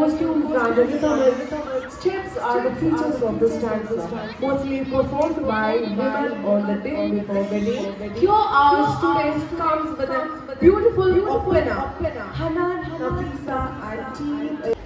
Costumes and the rhythm steps are the features of the stanza, mostly performed by women on the day before wedding. Here our students comes with a beautiful opera, Hanan, Nafisa and team.